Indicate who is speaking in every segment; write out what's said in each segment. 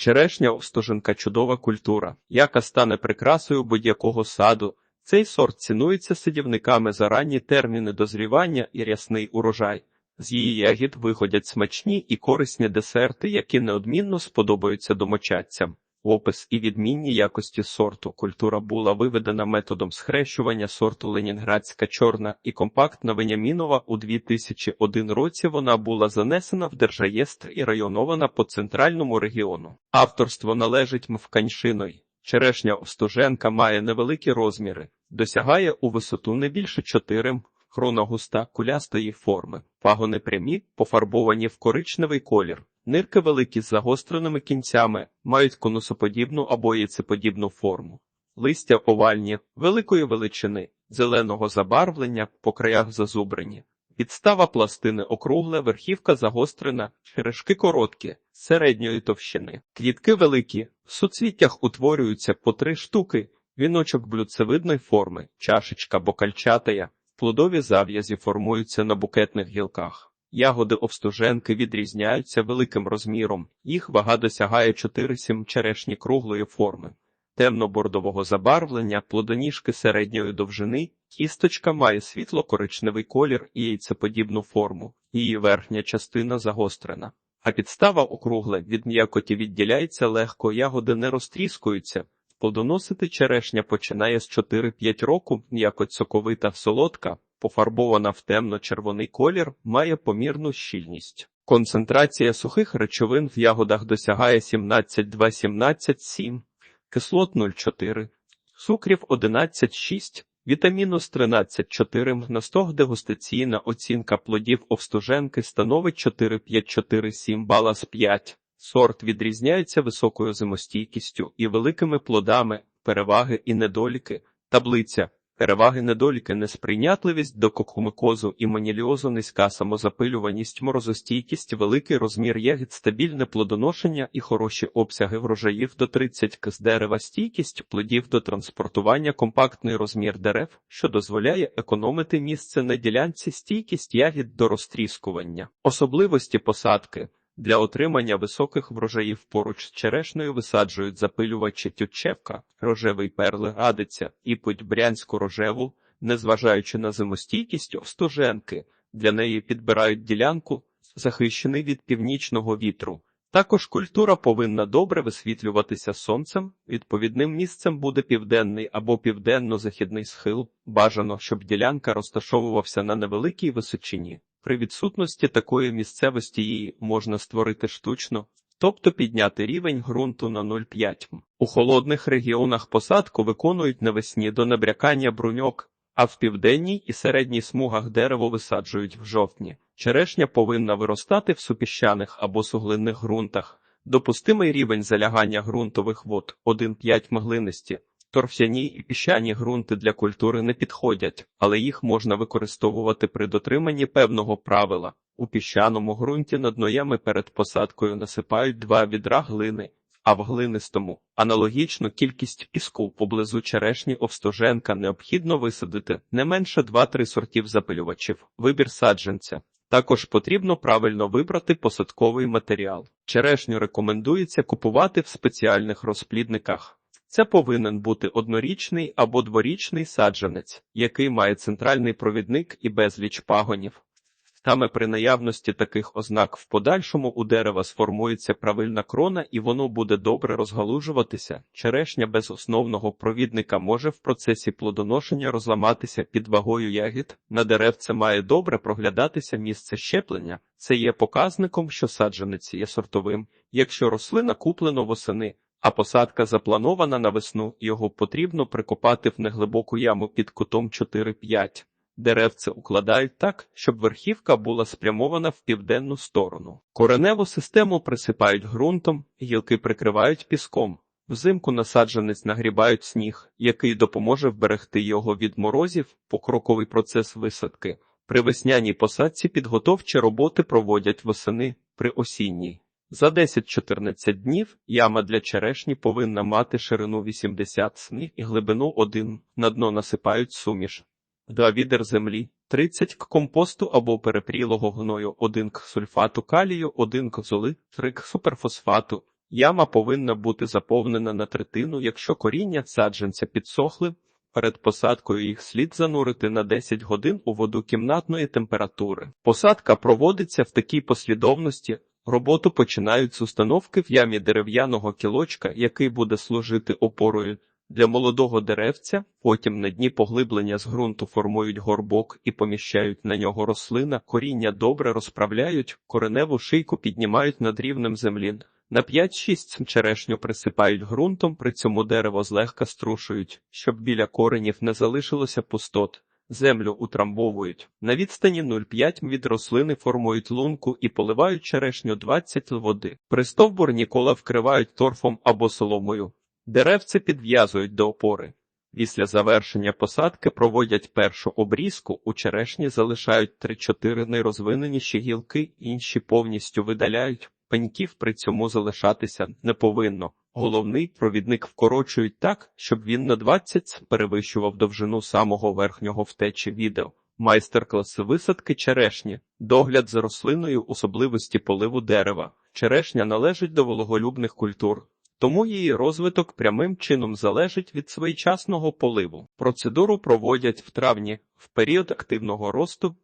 Speaker 1: Черешня остоженка чудова культура, яка стане прикрасою будь-якого саду. Цей сорт цінується сидівниками за ранні терміни дозрівання і рясний урожай. З її ягід виходять смачні і корисні десерти, які неодмінно сподобаються домочадцям. Опис і відмінні якості сорту. Культура була виведена методом схрещування сорту Ленінградська чорна і компактна Венямінова. У 2001 році вона була занесена в держреєстр і районована по центральному регіону. Авторство належить Мвканьшиной. Черешня Остуженка має невеликі розміри, досягає у висоту не більше 4 Крона густа кулястої форми, пагони прямі, пофарбовані в коричневий колір. Нирки великі з загостреними кінцями, мають конусоподібну або яйцеподібну форму. Листя овальні, великої величини, зеленого забарвлення, по краях зазубрені. Підстава пластини округле, верхівка загострена, черешки короткі, середньої товщини. Квітки великі, в суцвіттях утворюються по три штуки, віночок блюдцевидної форми, чашечка бокальчатая, плодові зав'язі формуються на букетних гілках. Ягоди обстуженки відрізняються великим розміром, їх вага досягає 4-7 черешні круглої форми. Темно-бордового забарвлення, плодоніжки середньої довжини, кісточка має світло-коричневий колір і яйцеподібну форму, її верхня частина загострена. А підстава округла від м'якоті відділяється легко, ягоди не розтріскуються. Плодоносити черешня починає з 4-5 року, м'якоть соковита солодка, пофарбована в темно-червоний колір, має помірну щільність. Концентрація сухих речовин в ягодах досягає 17,2-17,7, кислот 0,4, цукрів 11,6, вітамінус 13,4 на 100 дегустаційна оцінка плодів овстуженки становить 4,5-4,7 бала з 5. Сорт відрізняється високою зимостійкістю і великими плодами, переваги і недоліки, таблиця. Переваги недоліки. Несприйнятливість до кокумикозу і маніліозу, низька самозапилюваність, морозостійкість, великий розмір ягід, стабільне плодоношення і хороші обсяги врожаїв до 30 к з дерева, стійкість плодів до транспортування, компактний розмір дерев, що дозволяє економити місце на ділянці, стійкість ягід до розтріскування, особливості посадки. Для отримання високих врожаїв поруч з черешнею висаджують запилювачі тютчевка, рожевий перли радиця і путь брянську рожеву, незважаючи на зимостійкість остуженки, для неї підбирають ділянку, захищений від північного вітру. Також культура повинна добре висвітлюватися сонцем, відповідним місцем буде південний або південно-західний схил, бажано, щоб ділянка розташовувався на невеликій височині. При відсутності такої місцевості її можна створити штучно, тобто підняти рівень ґрунту на 0,5. У холодних регіонах посадку виконують навесні до набрякання бруньок, а в південній і середній смугах дерево висаджують в жовтні. Черешня повинна виростати в супіщаних або суглинних ґрунтах. Допустимий рівень залягання ґрунтових вод 1,5 мглинисті. Торфяні і піщані ґрунти для культури не підходять, але їх можна використовувати при дотриманні певного правила. У піщаному ґрунті над ноями перед посадкою насипають два відра глини, а в глинистому аналогічну кількість піску поблизу черешні овстоженка необхідно висадити не менше 2-3 сортів запилювачів. Вибір саджанця. Також потрібно правильно вибрати посадковий матеріал. Черешню рекомендується купувати в спеціальних розплідниках. Це повинен бути однорічний або дворічний саджанець, який має центральний провідник і безліч пагонів. Саме при наявності таких ознак в подальшому у дерева сформується правильна крона і воно буде добре розгалужуватися. Черешня без основного провідника може в процесі плодоношення розламатися під вагою ягід. На деревце має добре проглядатися місце щеплення. Це є показником, що саджанець є сортовим, якщо рослина куплено восени а посадка запланована на весну, його потрібно прикопати в неглибоку яму під кутом 4-5. Деревце укладають так, щоб верхівка була спрямована в південну сторону. Кореневу систему присипають ґрунтом, гілки прикривають піском. Взимку насадженець нагрібають сніг, який допоможе вберегти його від морозів, покроковий процес висадки. При весняній посадці підготовчі роботи проводять восени при осінній. За 10-14 днів яма для черешні повинна мати ширину 80 см і глибину 1, на дно насипають суміш, 2 відер землі, 30 к компосту або перепрілого гною, 1 к сульфату калію, 1 к золи, 3 к суперфосфату, Яма повинна бути заповнена на третину, якщо коріння саджанця підсохли. Перед посадкою їх слід занурити на 10 годин у воду кімнатної температури. Посадка проводиться в такій послідовності. Роботу починають з установки в ямі дерев'яного кілочка, який буде служити опорою для молодого деревця. Потім на дні поглиблення з ґрунту формують горбок і поміщають на нього рослина. Коріння добре розправляють, кореневу шийку піднімають над рівнем землі. На 5-6 черешню присипають ґрунтом, при цьому дерево злегка струшують, щоб біля коренів не залишилося пустот. Землю утрамбовують. На відстані 0,5 від рослини формують лунку і поливають черешню 20 л води. Пристовбур ніколи вкривають торфом або соломою. Деревце підв'язують до опори. Після завершення посадки проводять першу обрізку, у черешні залишають 3-4 найрозвиненіші гілки, інші повністю видаляють. Пеньків при цьому залишатися не повинно. Головний провідник вкорочують так, щоб він на 20 перевищував довжину самого верхнього втечі відео. Майстер-класи висадки черешні, догляд за рослиною, особливості поливу дерева. Черешня належить до вологолюбних культур, тому її розвиток прямим чином залежить від своєчасного поливу. Процедуру проводять в травні, в період активного росту,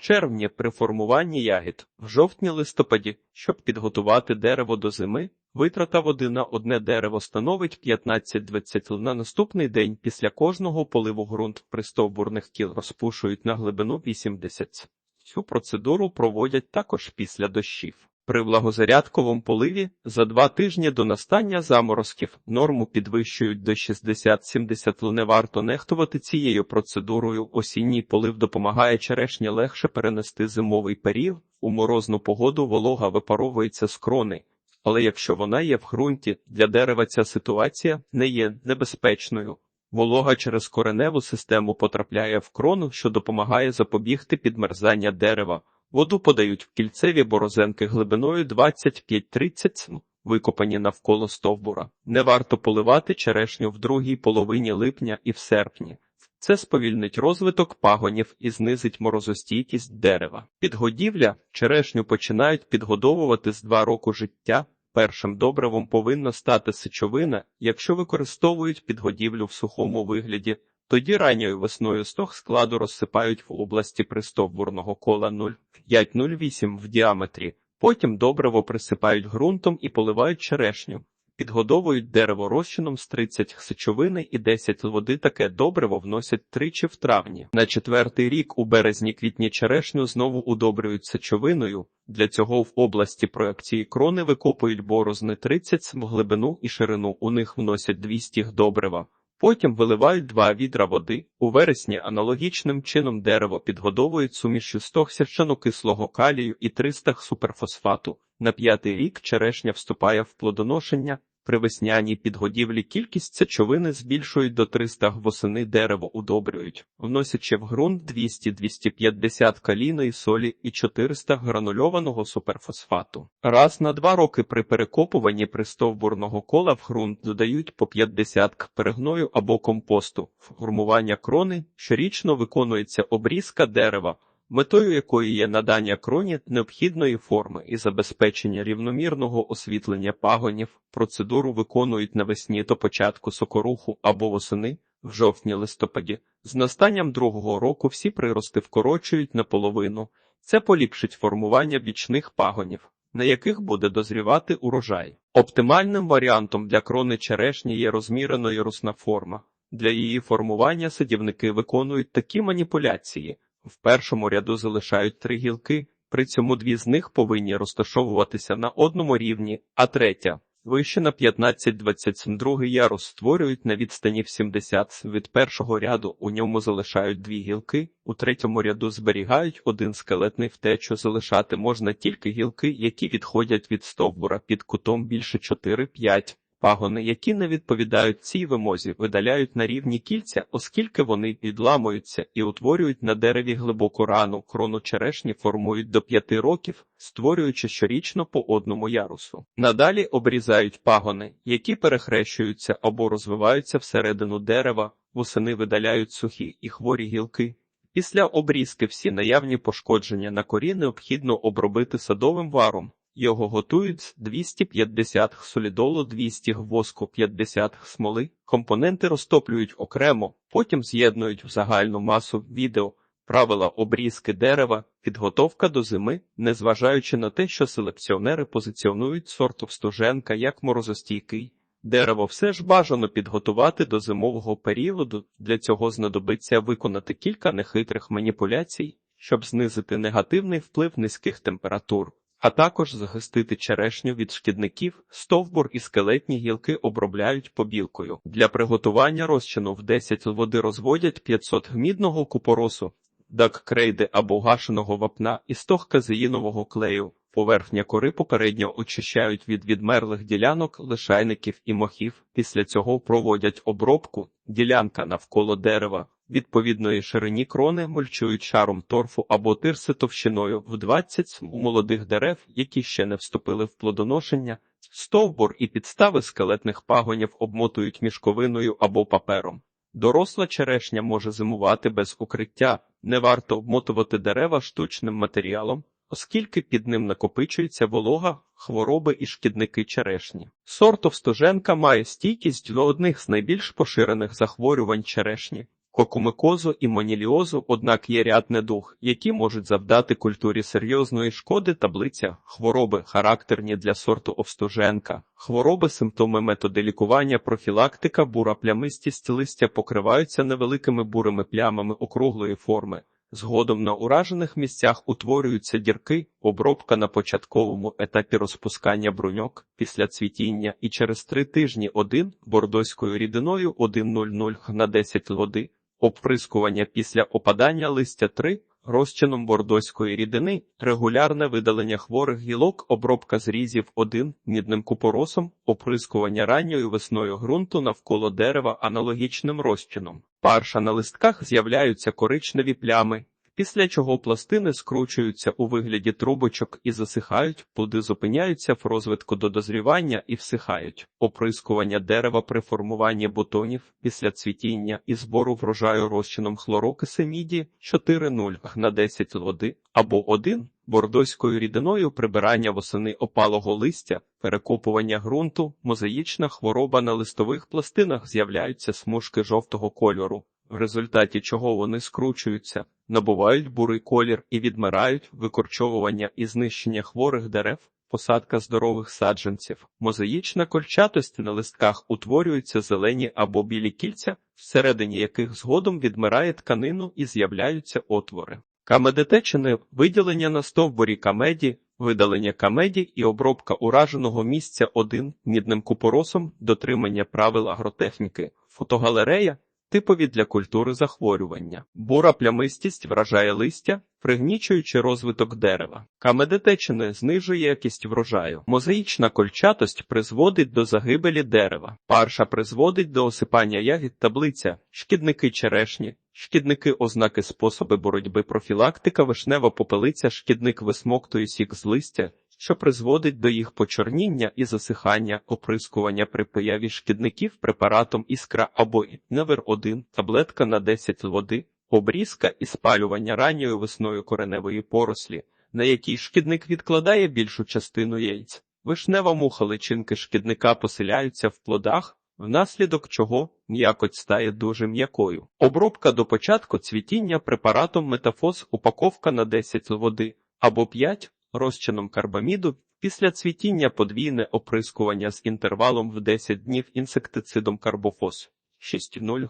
Speaker 1: червні при формуванні ягід, в жовтні-листопаді, щоб підготувати дерево до зими. Витрата води на одне дерево становить 15-20. На наступний день після кожного поливу ґрунт при стовбурних кіл розпушують на глибину 80. Цю процедуру проводять також після дощів. При влагозарядковому поливі за два тижні до настання заморозків норму підвищують до 60-70 л. Не варто нехтувати цією процедурою. Осінній полив допомагає черешні легше перенести зимовий період. У морозну погоду волога випаровується з крони. Але якщо вона є в ґрунті, для дерева ця ситуація не є небезпечною. Волога через кореневу систему потрапляє в крону, що допомагає запобігти підмерзання дерева. Воду подають в кільцеві борозенки глибиною 25-30 см, викопані навколо стовбура. Не варто поливати черешню в другій половині липня і в серпні. Це сповільнить розвиток пагонів і знизить морозостійкість дерева. Підгодівля черешню починають підгодовувати з два року життя. Першим добривом повинна стати сечовина, якщо використовують підгодівлю в сухому вигляді. Тоді ранньою весною стог складу розсипають в області пристовбурного кола 0,5-0,8 в діаметрі. Потім добриво присипають ґрунтом і поливають черешню. Підгодовують дерево розчином з 30 сечовини і 10 води. Таке добриво вносять тричі в травні. На четвертий рік у березні-квітні черешню знову удобрюють сечовиною. Для цього в області проекції крони викопують борозни 30 см глибину і ширину. У них вносять 200 добрива. Потім виливають два відра води. У вересні аналогічним чином дерево підгодовують сумішю 100 сірчанокислого калію і 300 суперфосфату. На п'ятий рік черешня вступає в плодоношення. При весняній підгодівлі кількість сечовини збільшують до 300 восени дерево удобрюють, вносячи в ґрунт 200-250 калійної солі і 400 гранульованого суперфосфату. Раз на два роки при перекопуванні пристовбурного кола в ґрунт додають по 50 к перегною або компосту. Формування крони щорічно виконується обрізка дерева метою якої є надання кроні необхідної форми і забезпечення рівномірного освітлення пагонів, процедуру виконують навесні до початку сокоруху або восени в жовтні-листопаді. З настанням другого року всі прирости вкорочують наполовину. Це поліпшить формування бічних пагонів, на яких буде дозрівати урожай. Оптимальним варіантом для крони черешні є розмірена ярусна форма. Для її формування садівники виконують такі маніпуляції. В першому ряду залишають три гілки, при цьому дві з них повинні розташовуватися на одному рівні, а третя вище на 15-20 Другий ярус створюють на відстані в 70 від першого ряду. У ньому залишають дві гілки, у третьому ряду зберігають один скелетний втечу. Залишати можна тільки гілки, які відходять від стовбура під кутом більше 4-5. Пагони, які не відповідають цій вимозі, видаляють на рівні кільця, оскільки вони підламуються і утворюють на дереві глибоку рану, крону черешні формують до п'яти років, створюючи щорічно по одному ярусу. Надалі обрізають пагони, які перехрещуються або розвиваються всередину дерева, восени видаляють сухі і хворі гілки. Після обрізки всі наявні пошкодження на корі необхідно обробити садовим варом. Його готують з 250 г солідолу, 200 г воску, 50 г смоли. Компоненти розтоплюють окремо, потім з'єднують в загальну масу відео. Правила обрізки дерева, підготовка до зими, незважаючи на те, що селекціонери позиціонують сорт Овстуженка як морозостійкий. Дерево все ж бажано підготувати до зимового періоду. Для цього знадобиться виконати кілька нехитрих маніпуляцій, щоб знизити негативний вплив низьких температур, а також захистити черешню від шкідників. Стовбур і скелетні гілки обробляють побілкою. Для приготування розчину в 10 води розводять 500 гмідного купоросу, дак крейди або гашеного вапна і 100 казеїнового клею. Поверхня кори попередньо очищають від відмерлих ділянок, лишайників і мохів. Після цього проводять обробку. Ділянка навколо дерева відповідної ширині крони мульчують шаром торфу або тирси товщиною в 20 молодих дерев, які ще не вступили в плодоношення. Стовбур і підстави скелетних пагонів обмотують мішковиною або папером. Доросла черешня може зимувати без укриття, не варто обмотувати дерева штучним матеріалом, оскільки під ним накопичується волога, хвороби і шкідники черешні. Сорт Овстоженка має стійкість до одних з найбільш поширених захворювань черешні. Кокумикозу і моніліозу, однак є ряд недуг, які можуть завдати культурі серйозної шкоди таблиця, хвороби, характерні для сорту Овстоженка, хвороби, симптоми методи лікування, профілактика, бура плямистість листя покриваються невеликими бурими плямами округлої форми. Згодом на уражених місцях утворюються дірки, обробка на початковому етапі розпускання бруньок після цвітіння і через три тижні 1 бордоською рідиною 1,00 на 10 води, оприскування після опадання листя 3 розчином бордоської рідини, регулярне видалення хворих гілок, обробка зрізів 1 мідним купоросом, оприскування ранньою весною ґрунту навколо дерева аналогічним розчином. Парша на листках з'являються коричневі плями, після чого пластини скручуються у вигляді трубочок і засихають, плоди зупиняються в розвитку до дозрівання і всихають. Оприскування дерева при формуванні бутонів після цвітіння і збору врожаю розчином хлорокиси міді 4,0 на 10 води або 1 бордоською рідиною прибирання восени опалого листя, перекопування ґрунту, мозаїчна хвороба на листових пластинах з'являються смужки жовтого кольору, в результаті чого вони скручуються, набувають бурий колір і відмирають викорчовування і знищення хворих дерев. Посадка здорових саджанців, мозаїчна кольчатость на листках утворюються зелені або білі кільця, всередині яких згодом відмирає тканину і з'являються отвори. Камедетечини виділення на стовбурі камеді, видалення камеді і обробка ураженого місця один мідним купоросом, дотримання правил агротехніки, фотогалерея, типові для культури захворювання. Бура плямистість вражає листя, пригнічуючи розвиток дерева. Камедетечини знижує якість врожаю. Мозаїчна кольчатость призводить до загибелі дерева. Парша призводить до осипання ягід таблиця, шкідники черешні. Шкідники ознаки способи боротьби профілактика вишнева попелиця шкідник висмоктує сік з листя, що призводить до їх почорніння і засихання, оприскування при появі шкідників препаратом іскра або невер 1 таблетка на 10 води, обрізка і спалювання ранньою весною кореневої порослі, на якій шкідник відкладає більшу частину яйць. Вишнева муха личинки шкідника поселяються в плодах, внаслідок чого м'якоть стає дуже м'якою. Обробка до початку цвітіння препаратом метафоз упаковка на 10 води або 5 розчином карбаміду, після цвітіння подвійне оприскування з інтервалом в 10 днів інсектицидом карбофос 6,0,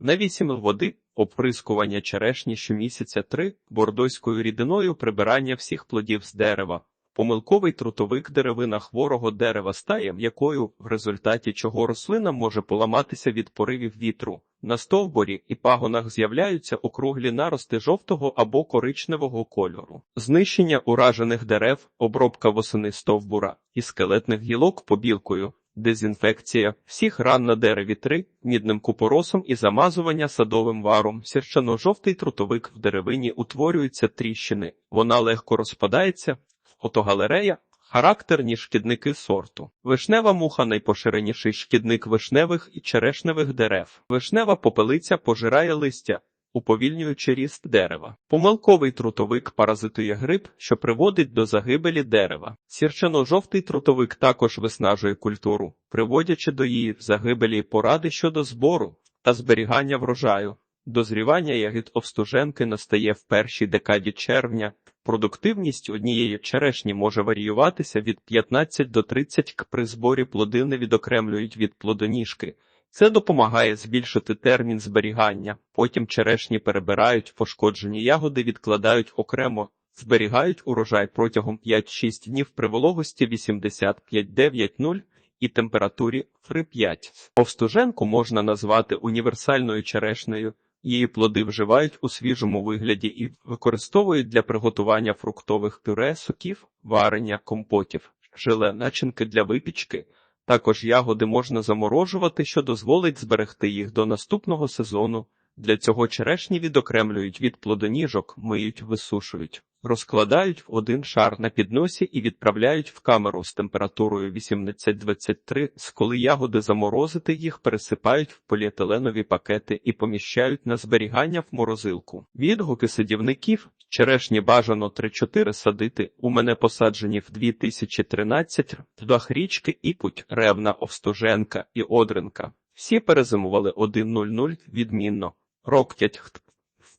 Speaker 1: на 8 води, оприскування черешні щомісяця 3, бордойською рідиною прибирання всіх плодів з дерева. Помилковий трутовик деревина хворого дерева стає м'якою, в результаті чого рослина може поламатися від поривів вітру. На стовбурі і пагонах з'являються округлі нарости жовтого або коричневого кольору. Знищення уражених дерев, обробка восени стовбура і скелетних гілок побілкою, дезінфекція всіх ран на дереві 3, мідним купоросом і замазування садовим варом. Сірчано-жовтий трутовик в деревині утворюються тріщини, вона легко розпадається. Фотогалерея Характерні шкідники сорту. Вишнева муха найпоширеніший шкідник вишневих і черешневих дерев. Вишнева попелиця пожирає листя, уповільнюючи ріст дерева. Помилковий трутовик паразитує гриб, що приводить до загибелі дерева. Сірчано-жовтий трутовик також виснажує культуру, приводячи до її загибелі поради щодо збору та зберігання врожаю. Дозрівання ягід овстуженки настає в першій декаді червня. Продуктивність однієї черешні може варіюватися від 15 до 30 к при зборі плодини відокремлюють від плодоніжки. Це допомагає збільшити термін зберігання. Потім черешні перебирають, пошкоджені ягоди відкладають окремо, зберігають урожай протягом 5-6 днів при вологості 85-9-0 і температурі 3-5. Овстуженку можна назвати універсальною черешнею. Її плоди вживають у свіжому вигляді і використовують для приготування фруктових пюре, соків, варення, компотів, желе, начинки для випічки. Також ягоди можна заморожувати, що дозволить зберегти їх до наступного сезону. Для цього черешні відокремлюють від плодоніжок, миють, висушують, розкладають в один шар на підносі і відправляють в камеру з температурою 18-23. З коли ягоди заморозити, їх пересипають в поліетиленові пакети і поміщають на зберігання в морозилку. Відгуки садівників Черешні бажано 3-4 садити. У мене посаджені в 2013 дах річки Іпуть, Ревна, Овстуженка і Одринка. Всі перезимували 1.00 відмінно. Роктять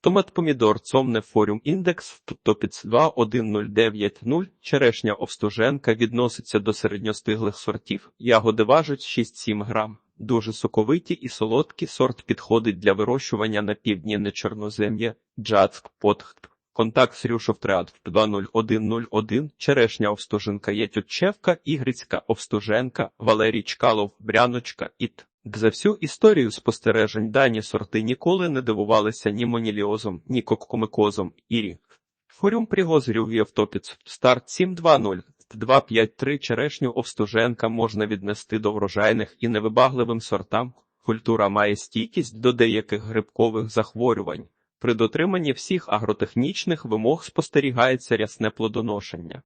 Speaker 1: Томат помідор цомне форум індекс топіц 2.1090. Черешня Овстуженка відноситься до середньостиглих сортів. Ягоди важать 6-7 грам. Дуже соковиті і солодкі сорт підходить для вирощування на півдні нечорнозем'я, джацк, потхт. Контакт Срюшов Триад 20101, Черешня Овстуженка Єтютчевка, Ігрицька Овстуженка, Валерій Чкалов, Бряночка, Іт. За всю історію спостережень дані сорти ніколи не дивувалися ні моніліозом, ні коккомикозом, ірі. Форум пригозрів Євтопіц, старт 720. 253 черешню Овстуженка можна віднести до врожайних і невибагливим сортам. Культура має стійкість до деяких грибкових захворювань. При дотриманні всіх агротехнічних вимог спостерігається рясне плодоношення.